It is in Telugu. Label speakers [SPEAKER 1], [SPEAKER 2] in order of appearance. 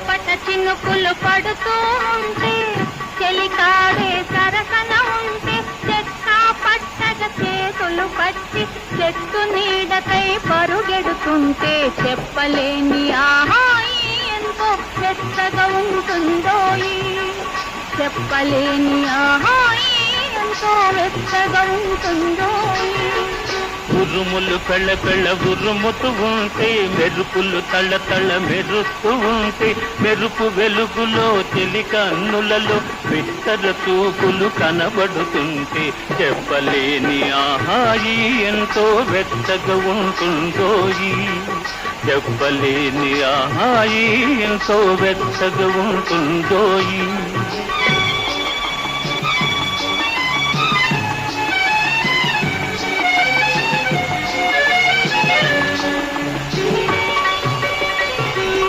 [SPEAKER 1] పట చినుకులు పడుతూ ఉంటే చెలికాడే సరసన ఉంటే చెక్క పట్టక చేతులు పట్టి చెట్టు నీడకై పరుగెడుతుంటే చెప్పలేని ఆహాయి ఎంతో వెచ్చగా ఉంటుందో చెప్పలేని ఆహాయి ఎంతో వెచ్చగా ఉంటుందో
[SPEAKER 2] ఉరుములు పెళ్ళ పెళ్ళ ఉరుముతూ ఉంటే మెరుపులు తళ్ళ తళ్ళ మెరుస్తూ ఉంటే మెరుపు వెలుగులో చెలి కన్నులలో బిత్తర చూపులు కనబడుతుంటే చెప్పలేని ఆహాయి ఎంతో వెచ్చగా ఉంటుందో చెప్పలేని ఆహాయి ఎంతో వెచ్చగా ఉంటుందో